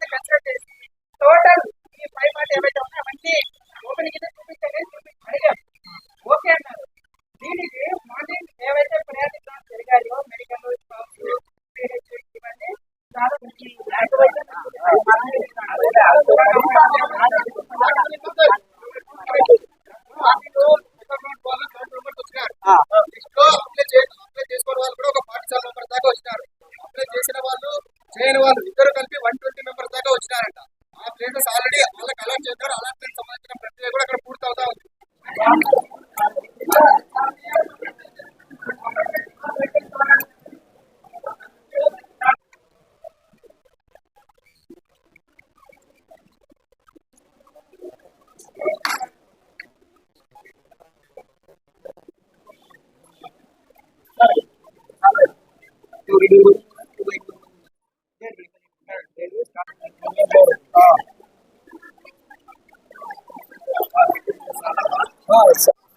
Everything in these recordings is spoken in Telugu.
కింద కన్సిడర్ చేసి టోటల్ ఈ ఫైవ్ పార్ట్ ఏవైతే ఉన్నాయో అవన్నీ ఓపెన్ కింద చూపించాలి చూపించి వాళ్ళకి అలాట్ చేశారు అలాట్మెంట్ సంబంధించిన ప్రక్రియ కూడా అక్కడ పూర్తి అవుతా ఉంది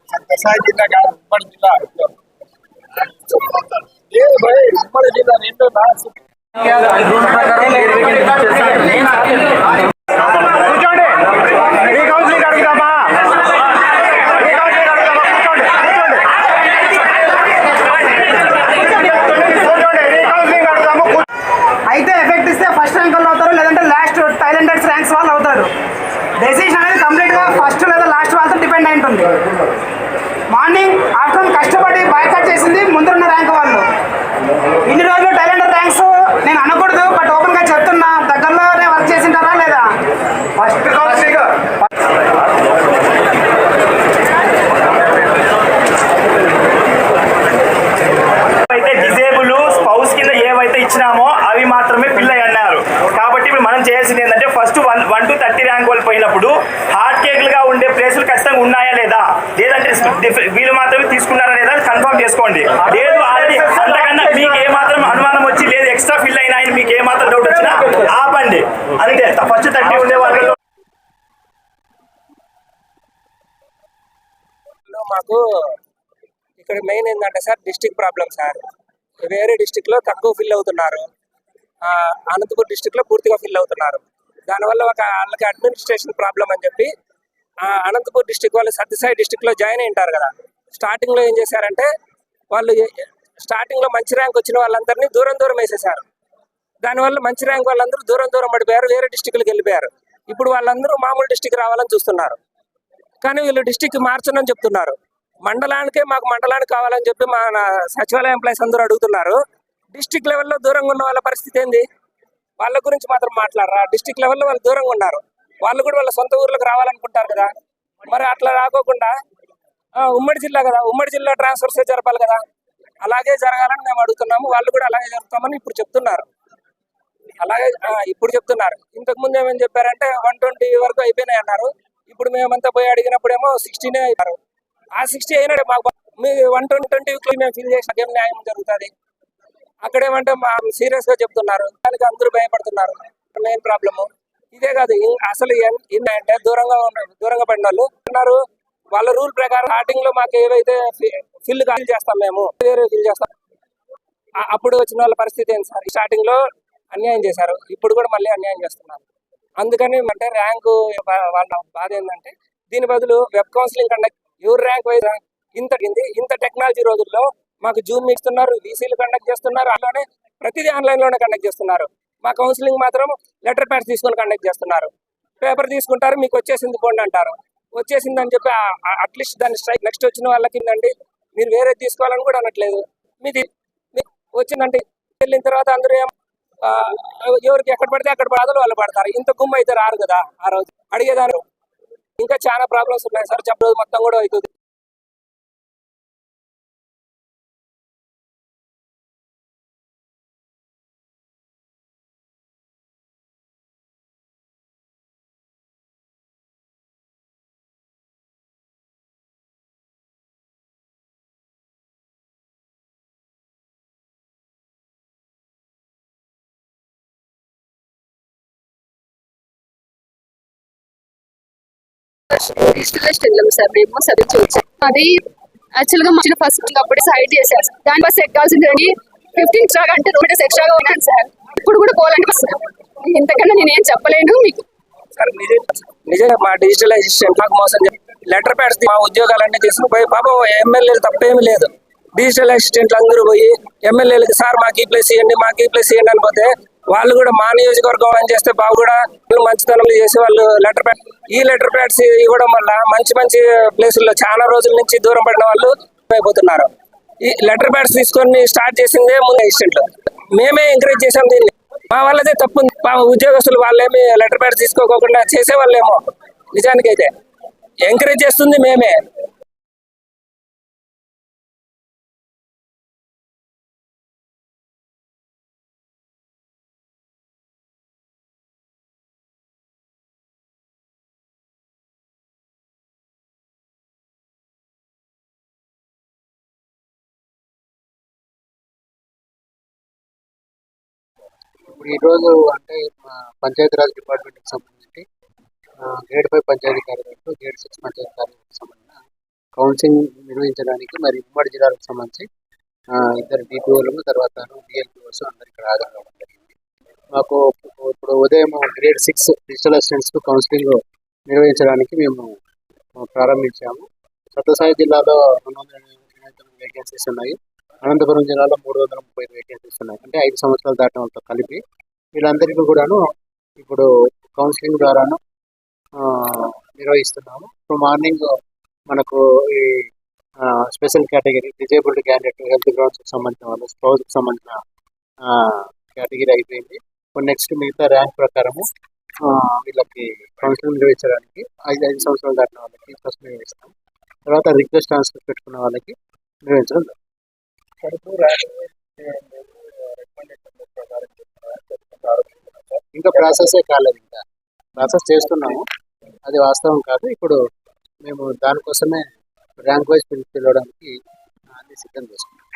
సత్యసాయి జిల్లా కాదు ఉమ్మడి జిల్లా లేదు భయ్ ఉమ్మడి జిల్లా నిండు నా కూర్చోండి ఈ కౌన్సిలింగ్ అడుగుదామా ఈ కౌన్సిలింగ్ అడుగుదామా కూర్చోండి కూర్చోండి కూర్చోండి ఈ కౌన్సిలింగ్ అడుగుదాము కూర్చోండి. అయితే ఎఫెక్ట్ ఇస్తే ఫస్ట్ ర్యాంక్ వాళ్ళు అవుతారు లేదంటే లాస్ట్ టాలెంటెడ్ ర్యాంక్స్ వాళ్ళు అవుతారు డెసిషన్ అనేది కంప్లీట్గా ఫస్ట్ లేదా లాస్ట్ వాళ్ళతో డిపెండ్ అయి ఉంటుంది మార్నింగ్ ఆఫ్టర్నూన్ కష్టపడి బాయ్కట్ చేసింది ముందున్న ర్యాంక్ వాళ్ళు. ఇన్ని రోజులు టాలెంటెడ్ ర్యాంక్స్ నేను అనకూడదు బట్ ఓపెన్గా చెప్తున్నా దగ్గరలోనే వర్క్ చేసింటారా లేదా ఫస్ట్ కౌన్సిలింగ్ అయితే డిజేబుల్ స్పౌస్ కింద ఏవైతే ఇచ్చినామో అవి మాత్రమే ఫిల్ అయ్యి అన్నారు కాబట్టి ఇప్పుడు మనం చేయాల్సింది ఏంటంటే first one one two thirty rank వాళ్ళు పోయినప్పుడు హార్డ్ కేక్లుగా ఉండే ప్లేసులు ఖచ్చితంగా ఉన్నాయా లేదా లేదంటే డిఫ- వీళ్ళు మాత్రమే తీసుకున్నారా లేదా కన్ఫర్మ్ చేసుకోండి. లేదు ఆల్రెడీ అంతకన్నా మీకు ఏ మాత్రం అనుమానం వచ్చి లేదు ఎక్స్ట్రా ఫిల్ అయినా మీకు ఏ మాత్రం డౌట్ వచ్చినా ఆపండి. అంతే. ఫస్ట్ థర్టీ ఉండే వాళ్ళు మాకు ఇక్కడ మెయిన్ ఏంటంటే సార్ డిస్టిక్ ప్రాబ్లం సార్. వేరే డిస్టిక్లో తక్కువ ఫిల్ అవుతున్నారు. అనంతపూర్ డిస్టిక్లో పూర్తిగా ఫిల్ అవుతున్నారు. దానివల్ల ఒక వాళ్ళకి అడ్మినిస్ట్రేషన్ ప్రాబ్లం అని చెప్పి అనంతపూర్ డిస్టిక్ వాళ్ళు సత్యసాయి డిస్టిక్లో జాయిన్ అయింటారు కదా. స్టార్టింగ్లో ఏం చేశారంటే వాళ్ళు స్టార్టింగ్లో మంచి ర్యాంక్ వచ్చిన వాళ్ళందరినీ దూరం దూరం వేసేసారు దానివల్ల మంచి ర్యాంక్ వాళ్ళందరూ దూరం దూరం పడిపోయారు వేరే డిస్టిక్లకు వెళ్ళిపోయారు. ఇప్పుడు వాళ్ళందరూ మామూలు డిస్టిక్ రావాలని చూస్తున్నారు. కానీ వీళ్ళు డిస్టిక్ మార్చనని చెప్తున్నారు. మండలానికే మాకు మండలానికి కావాలని చెప్పి మా సచివాలయ ఎంప్లాయీస్ అందరూ అడుగుతున్నారు. డిస్టిక్ లెవెల్లో దూరంగా ఉన్న వాళ్ళ పరిస్థితి ఏంది? వాళ్ళ గురించి మాత్రం మాట్లాడరా. డిస్టిక్ లెవెల్లో వాళ్ళు దూరంగా ఉన్నారు. వాళ్ళు కూడా వాళ్ళ సొంత ఊర్లోకి రావాలనుకుంటారు కదా. మరి అట్లా రాకోకుండా ఆ, ఉమ్మడి జిల్లా కదా ఉమ్మడి జిల్లా ట్రాన్స్ఫర్స్ జరపాలి కదా. అలాగే జరగాలని మేము అడుగుతున్నాము. వాళ్ళు కూడా అలాగే జరుపుతామని ఇప్పుడు చెప్తున్నారు. అలాగే ఆ, ఇప్పుడు చెప్తున్నారు. ఇంతకు ముందు ఏమని చెప్పారంటే వన్ ట్వంటీ వరకు అయిపోయినాయి అన్నారు. ఇప్పుడు మేమంతా పోయి అడిగినప్పుడేమో సిక్స్టీనే అయినారు ఆ సిక్స్టీ అయినాడే మాకు. మీ వన్ ట్వంటీ ట్వంటీ మేము ఫిల్ చేసిన ఏం న్యాయం జరుగుతుంది. అక్కడేమంటే మా సీరియస్గా చెప్తున్నారు. దానికి అందరూ భయపడుతున్నారు. మెయిన్ ప్రాబ్లము ఇదే కాదు అసలు ఏంటంటే దూరంగా ఉన్న దూరంగా పడిన వాళ్ళు ఉన్నారు. వాళ్ళ రూల్ ప్రకారం స్టార్టింగ్లో మాకు ఏవైతే ఫిల్ ఫిల్ చేస్తాం మేము వేరే ఫిల్ చేస్తాం. అప్పుడు వచ్చిన వాళ్ళ పరిస్థితి ఏంటి సార్? స్టార్టింగ్లో అన్యాయం చేశారు. ఇప్పుడు కూడా మళ్ళీ అన్యాయం చేస్తున్నారు. అందుకని అంటే ర్యాంకు వాళ్ళ బాధ ఏంటంటే దీని బదులు వెబ్ కౌన్సిలింగ్ కండక్ట్ ఎవరు ర్యాంక్ వైజ్ ఇంత ఇంత టెక్నాలజీ రోజుల్లో మాకు జూమ్ ఇస్తున్నారు వీసీలు కండక్ట్ చేస్తున్నారు అలానే ప్రతిదీ ఆన్లైన్లోనే కండక్ట్ చేస్తున్నారు. మా కౌన్సిలింగ్ మాత్రం లెటర్ ప్యాడ్స్ తీసుకొని కండక్ట్ చేస్తున్నారు. పేపర్ తీసుకుంటారు మీకు వచ్చేసింది పోండి అంటారు. వచ్చేసింది అని చెప్పి అట్లీస్ట్ దాన్ని స్ట్రైక్ నెక్స్ట్ వచ్చిన వాళ్ళకి కిందండి మీరు వేరే తీసుకోవాలని కూడా అనట్లేదు. మీది మీ- వచ్చిందంటే వెళ్ళిన తర్వాత అందరూ ఏం ఆ, ఎవరికి ఎక్కడ పడితే అక్కడ బాధలు వాళ్ళు పడతారు. ఇంత గుమ్మ అయితే రారు కదా ఆ రోజు. అడిగేదారు ఇంకా చాలా ప్రాబ్లమ్స్ ఉన్నాయి సార్. చెప్పలేదు మొత్తం కూడా అవుతుంది. ఈస్ట్ వెస్ట్ వెళ్ళాం సార్. మేము చదివించి వచ్చాం అది యాక్చువల్గా మంచిగా ఫస్ట్ అప్పుడే సైడ్ చేశారు సార్. దాని బస్ ఎక్కాల్సిందండి ఫిఫ్టీన్ ఎక్స్ట్రా అంటే రూపీస్ ఎక్స్ట్రాగా ఉన్నాను సార్. ఇప్పుడు కూడా పోవాలంటే బస్ ఇంతకన్నా ఏం చెప్పలేను మీకు. సార్ నిజంగా మా డిజిటల్ అసిస్టెంట్ మాకు మోసం లెటర్ ప్యాడ్స్ మా ఉద్యోగాలన్నీ తీసుకుపోయి పాపం ఎమ్మెల్యేలు తప్పేమీ లేదు. డిజిటల్ అసిస్టెంట్లు అందరూ పోయి ఎమ్మెల్యేలకి సార్ మాకు ఈ ప్లేస్ ఇవ్వండి మాకు e ఈ ప్లేస్ ఇవ్వండి e అనిపోతే వాళ్ళు కూడా మా నియోజకవర్గం అని చేస్తే బాబు కూడా వాళ్ళు మంచితనంలో చేసి వాళ్ళు లెటర్ ప్యాడ్ ఈ లెటర్ ప్యాడ్స్ ఇవ్వడం వల్ల మంచి మంచి ప్లేసుల్లో చాలా రోజుల నుంచి దూరం పడిన వాళ్ళు అయిపోతున్నారు. ఈ లెటర్ ప్యాడ్స్ తీసుకొని స్టార్ట్ చేసిందే ముందు అసిస్టెంట్లు మేమే ఎంకరేజ్ చేసాం దీన్ని. మా వాళ్ళదే తప్పు. ఉంది మా ఉద్యోగస్తులు వాళ్ళేమి లెటర్ ప్యాడ్స్ తీసుకోకుండా చేసేవాళ్ళేమో. నిజానికైతే. ఎంకరేజ్ చేస్తుంది మేమే. ఇప్పుడు ఈరోజు అంటే పంచాయతీరాజ్ డిపార్ట్మెంట్కి సంబంధించి గ్రేడ్ ఫైవ్ పంచాయతీ కార్యదర్శులు గ్రేడ్ సిక్స్ పంచాయతీ కార్యదర్శులకు సంబంధించిన కౌన్సిలింగ్ నిర్వహించడానికి మరి ఉమ్మడి జిల్లాలకు సంబంధించి ఇద్దరు డిపిఓలు తర్వాత డిఎల్పిఓస్ అందరు ఇక్కడ హాజరు జరిగింది. మాకు ఇప్పుడు ఉదయం గ్రేడ్ సిక్స్ డిజిటల్ అసిస్టెంట్స్కు కౌన్సిలింగ్ నిర్వహించడానికి మేము ప్రారంభించాము. సత్యసాయి జిల్లాలో రెండు వందల వేకెన్సీస్ ఉన్నాయి. అనంతపురం జిల్లాలో మూడు వందల ముప్పై ఐదు అంటే ఐదు సంవత్సరాలు దాటిన వాళ్ళతో కలిపి వీళ్ళందరికీ కూడాను ఇప్పుడు కౌన్సిలింగ్ ద్వారాను ఆ, నిర్వహిస్తున్నాము. ఇప్పుడు మార్నింగ్ మనకు ఈ special category disabled candidate health గ్రౌండ్స్కి సంబంధించిన వాళ్ళు స్పౌజ్కి సంబంధించిన కేటగిరీ అయిపోయింది. ఇప్పుడు నెక్స్ట్ మిగతా ర్యాంక్ ప్రకారము వీళ్ళకి కౌన్సిలింగ్ నిర్వహించడానికి ఐదు ఐదు సంవత్సరాలు దాటిన వాళ్ళకి ఫస్ట్ నిర్వహిస్తాం తర్వాత రిక్వెస్ట్ ట్రాన్స్ఫర్ పెట్టుకున్న వాళ్ళకి నిర్వహించడం జరుగుతుంది. ఇంకా ప్రాసెసే కాలేదు ఇంకా. ప్రాసెస్ చేస్తున్నాము. అది వాస్తవం కాదు. ఇప్పుడు మేము దానికోసమే ర్యాంక్ వైజ్ పిలవడానికి అన్ని సిద్ధం చేసుకున్నాం.